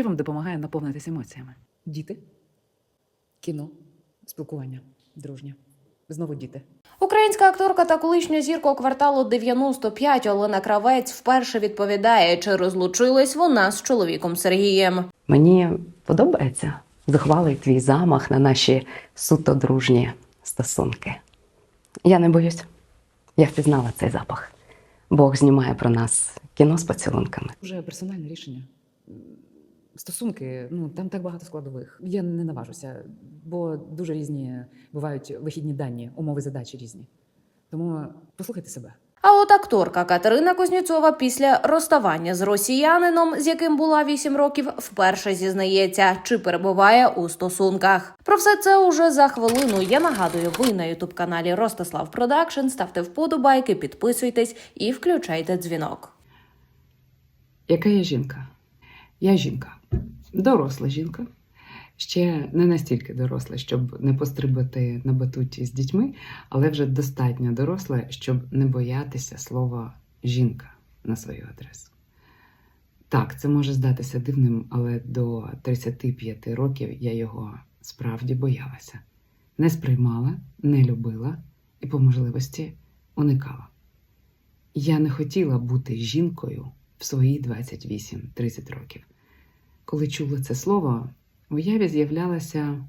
Що вам допомагає наповнитись емоціями? Діти, кіно, спілкування, дружнє. Знову діти. Українська акторка та колишня зірка кварталу 95 Олена Кравець вперше відповідає, чи розлучилась вона з чоловіком Сергієм. Мені подобається зухвалий твій замах на наші суто дружні стосунки. Я не боюсь. Я впізнала цей запах. Бог знімає про нас кіно з поцілунками. Вже персональне рішення. Стосунки, ну там так багато складових. Я не наважуся, бо дуже різні бувають вихідні дані, умови задачі різні. Тому послухайте себе. А от акторка Катерина Кузнєцова після розставання з росіянином, з яким була 8 років, вперше зізнається, чи перебуває у стосунках. Про все це уже за хвилину. Я нагадую, ви на ютуб каналі Ростислав Продакшн. Ставте вподобайки, підписуйтесь і включайте дзвінок. Яка я жінка? Я жінка, доросла жінка. Ще не настільки доросла, щоб не пострибати на батуті з дітьми, але вже достатньо доросла, щоб не боятися слова жінка на свою адресу. Так, це може здатися дивним, але до 35 років я його справді боялася. Не сприймала, не любила і по можливості уникала. Я не хотіла бути жінкою в свої 28-30 років. Коли чула це слово, в уяві з'являлася.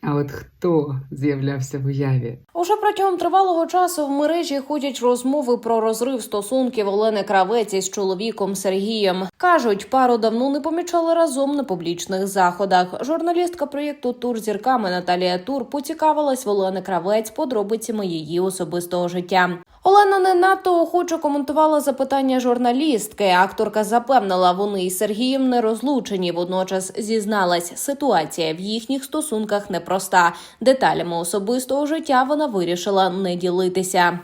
А от хто з'являвся в уяві? Уже протягом тривалого часу в мережі ходять розмови про розрив стосунків Олени Кравець із чоловіком Сергієм. кажуть, пару давно не помічали разом на публічних заходах. Журналістка проєкту Тур зірками Наталія Тур поцікавилась в Олени Кравець подробицями її особистого життя. Олена не надто охоче коментувала запитання журналістки. Акторка запевнила, вони із Сергієм не розлучені. Водночас зізналась, ситуація в їхніх стосунках непроста. Деталями особистого життя вона вирішила не ділитися.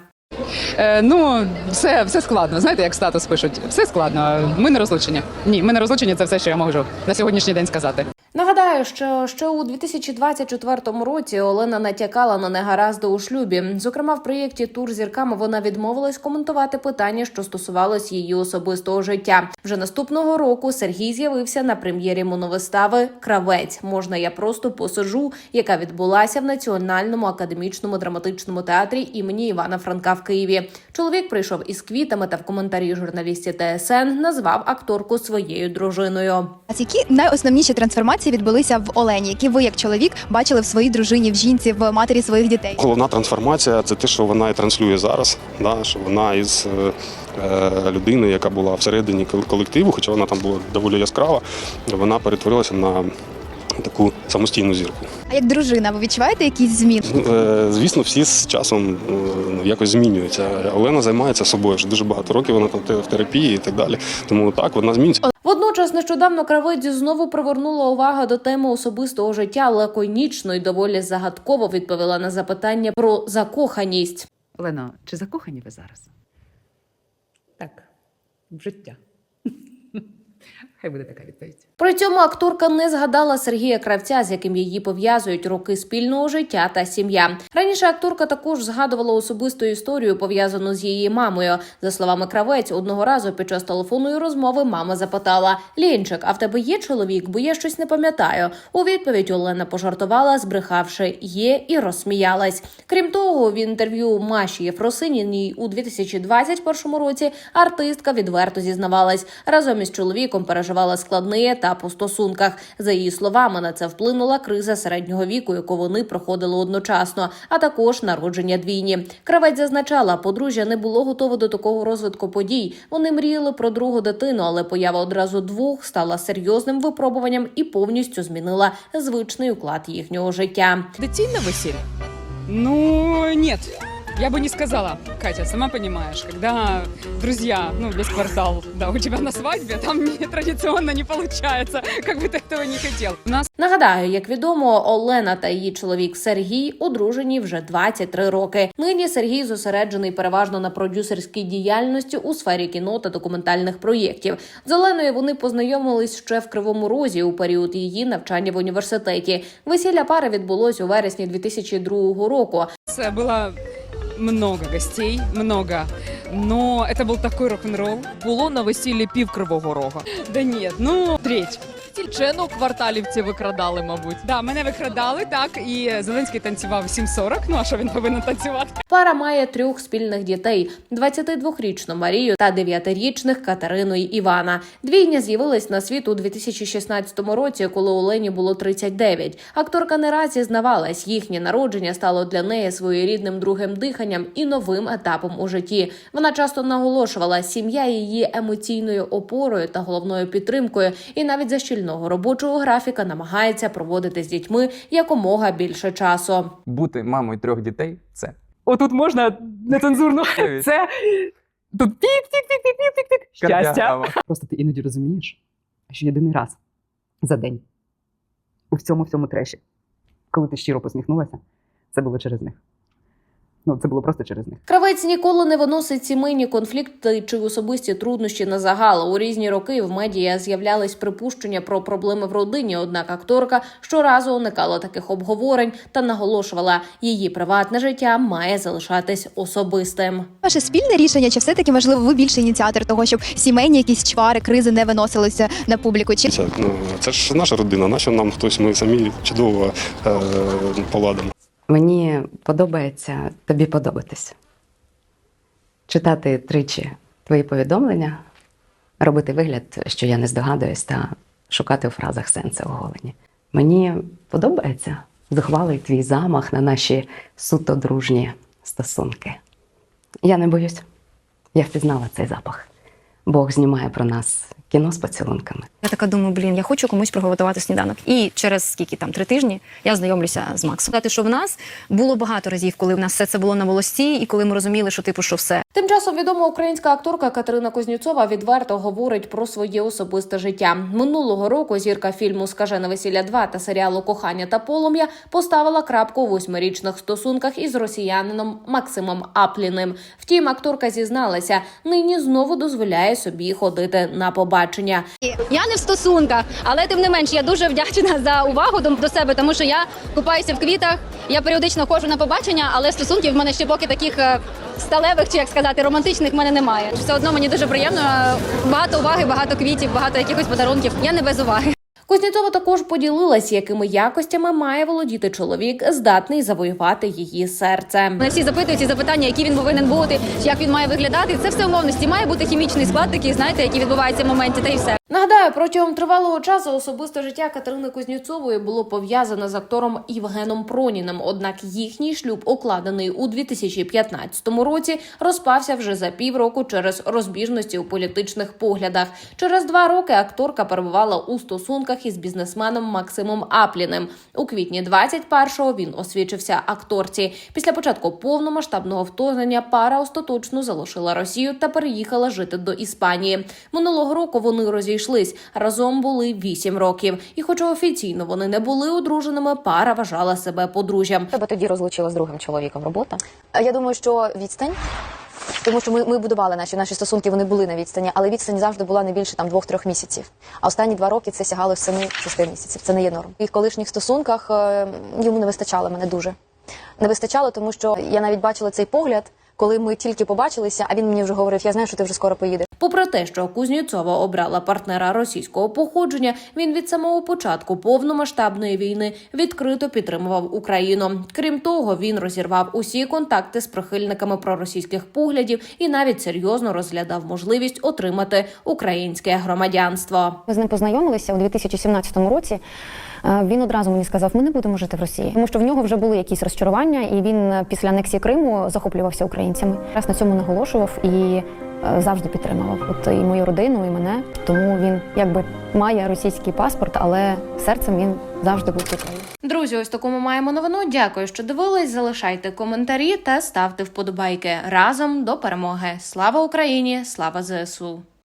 Е, ну, все, все складно. Знаєте, як статус пишуть? Все складно. Ми не розлучені. Ні, ми не розлучені. Це все, що я можу на сьогоднішній день сказати. Нагадаю, що ще у 2024 році Олена натякала на негаразди у шлюбі. Зокрема, в проєкті Тур зірками вона відмовилась коментувати питання, що стосувалось її особистого життя. Вже наступного року Сергій з'явився на прем'єрі моновистави Кравець. Можна я просто посижу, яка відбулася в Національному академічному драматичному театрі імені Івана Франка в Києві. Чоловік прийшов із квітами та в коментарі журналістів ТСН назвав акторку своєю дружиною. А які найосновніші трансформації відбулися в Олені, які ви як чоловік бачили в своїй дружині, в жінці, в матері своїх дітей? Головна трансформація це те, що вона і транслює зараз. Да? Що вона із е, е, людини, яка була всередині колективу, хоча вона там була доволі яскрава, вона перетворилася на таку самостійну зірку. А як дружина, ви відчуваєте якісь зміни? Ну, е, Звісно, всі з часом е, якось змінюються. Олена займається собою вже дуже багато років, вона там в терапії і так далі. Тому так, вона зміниться. Водночас нещодавно Кравець знову привернула увагу до теми особистого життя лаконічно і доволі загадково відповіла на запитання про закоханість. Олено, чи закохані ви зараз? Так, в життя. Хай буде така відповідь. При цьому акторка не згадала Сергія Кравця, з яким її пов'язують роки спільного життя та сім'я. Раніше акторка також згадувала особисту історію, пов'язану з її мамою. За словами Кравець, одного разу під час телефонної розмови мама запитала: Лінчик, а в тебе є чоловік? Бо я щось не пам'ятаю. У відповідь Олена пожартувала, збрехавши є і розсміялась. Крім того, в інтерв'ю Маші Єфросиніній у 2021 році артистка відверто зізнавалась разом із чоловіком переживала складний етап у стосунках. За її словами, на це вплинула криза середнього віку, яку вони проходили одночасно, а також народження двійні. Кравець зазначала, подружжя не було готове до такого розвитку подій. Вони мріяли про другу дитину, але поява одразу двох стала серйозним випробуванням і повністю змінила звичний уклад їхнього життя. Детильно веселье? Ну, нет. Я бы не сказала, Катя, сама понимаешь, когда друзья, ну, весь квартал, да, у тебя на свадьбе, там не, традиционно не получается, как бы ты этого не хотел. У нас Нагадаю, як відомо, Олена та її чоловік Сергій одружені вже 23 роки. Нині Сергій зосереджений переважно на продюсерській діяльності у сфері кіно та документальних проєктів. З Оленою вони познайомились ще в Кривому Розі у період її навчання в університеті. Весілля пари відбулось у вересні 2002 року. было много гостей, много но это был такой рок-н-ролл. Було на весіллі пів кривого рога. Да нет, ну, треть. Тільчену кварталівці викрадали, мабуть. Да, мене викрадали так, і Зеленський танцював 7.40, ну а що він повинен танцювати? Пара має трьох спільних дітей: 22-річну Марію та 9-річних Катерину і Івана. Двійня з'явилась на світ у 2016 році, коли Олені було 39. Акторка не раз зізнавалась, їхнє народження стало для неї своєрідним другим диханням і новим етапом у житті. Вона часто наголошувала, сім'я її емоційною опорою та головною підтримкою, і навіть за щільного робочого графіка намагається проводити з дітьми якомога більше часу. бути мамою трьох дітей це. Отут можна нецензурно. Це тут пік-пік-пік-пік-пік-пік. Щастя. Просто ти іноді розумієш, що єдиний раз за день у всьому всьому треші, коли ти щиро посміхнулася, це було через них. Ну, це було просто через них. Кравець ніколи не виносить сімейні конфлікти чи особисті труднощі на загал. У різні роки в медіа з'являлись припущення про проблеми в родині. Однак акторка щоразу уникала таких обговорень та наголошувала, її приватне життя має залишатись особистим. Ваше спільне рішення, чи все-таки можливо ви більше ініціатор того, щоб сімейні якісь чвари, кризи не виносилися на публіку? Чи Це, ну, це ж наша родина, нащо нам хтось, ми самі чудово е, поладимо. Мені подобається тобі подобатись. Читати тричі твої повідомлення, робити вигляд, що я не здогадуюсь, та шукати у фразах сенси оголені. Мені подобається зухвалий твій замах на наші суто дружні стосунки. Я не боюсь. Я впізнала цей запах. Бог знімає про нас кіно з поцілунками. Я така думаю, блін, я хочу комусь приготувати сніданок. І через скільки там три тижні я знайомлюся з Максом. Сказати, що в нас було багато разів, коли в нас все це було на волості, і коли ми розуміли, що типу, що все. Тим часом відома українська акторка Катерина Кузнєцова відверто говорить про своє особисте життя. Минулого року зірка фільму Скажене весілля 2 та серіалу Кохання та полум'я поставила крапку у восьмирічних стосунках із росіянином Максимом Апліним. Втім, акторка зізналася, нині знову дозволяє собі ходити на побачення. Я не в стосунках, але тим не менш я дуже вдячна за увагу до, себе, тому що я купаюся в квітах. Я періодично ходжу на побачення, але стосунків в мене ще поки таких е, сталевих, чи як сказати, романтичних в мене немає. Все одно мені дуже приємно. Багато уваги, багато квітів, багато якихось подарунків. Я не без уваги. Кузнєцова також поділилась, якими якостями має володіти чоловік, здатний завоювати її серце. Мене всі запитують ці запитання, який він повинен бути, як він має виглядати. Це все умовності. Має бути хімічний склад, такий, знаєте, який відбувається в моменті, та й все. Нагадаю, протягом тривалого часу особисте життя Катерини Кузнєцової було пов'язане з актором Євгеном Проніним. Однак їхній шлюб, укладений у 2015 році, розпався вже за півроку через розбіжності у політичних поглядах. Через два роки акторка перебувала у стосунках із бізнесменом Максимом Апліним. У квітні 21-го він освічився акторці. Після початку повномасштабного вторгнення пара остаточно залишила Росію та переїхала жити до Іспанії. Минулого року вони розійшлись. Разом були 8 років. І, хоча офіційно вони не були одруженими, пара вважала себе подружжям. Тебе тоді розлучила з другим чоловіком робота? Я думаю, що відстань. Тому що ми, ми будували наші наші стосунки, вони були на відстані, але відстань завжди була не більше там двох-трьох місяців. А останні два роки це сягало семи-шести місяців. Це не є норм. І в колишніх стосунках е, йому не вистачало мене дуже. Не вистачало, тому що я навіть бачила цей погляд, коли ми тільки побачилися, а він мені вже говорив: я знаю, що ти вже скоро поїдеш. Попри те, що Кузнєцова обрала партнера російського походження, він від самого початку повномасштабної війни відкрито підтримував Україну. Крім того, він розірвав усі контакти з прихильниками проросійських поглядів і навіть серйозно розглядав можливість отримати українське громадянство. Ми з ним познайомилися у 2017 році. Е, Він одразу мені сказав, ми не будемо жити в Росії, тому що в нього вже були якісь розчарування, і він після анексії Криму захоплювався українцями. Раз на цьому наголошував і завжди підтримував. От і мою родину, і мене. Тому він якби має російський паспорт, але серцем він завжди був в Україні. Друзі, ось таку ми маємо новину. Дякую, що дивились. Залишайте коментарі та ставте вподобайки разом до перемоги. Слава Україні! Слава ЗСУ!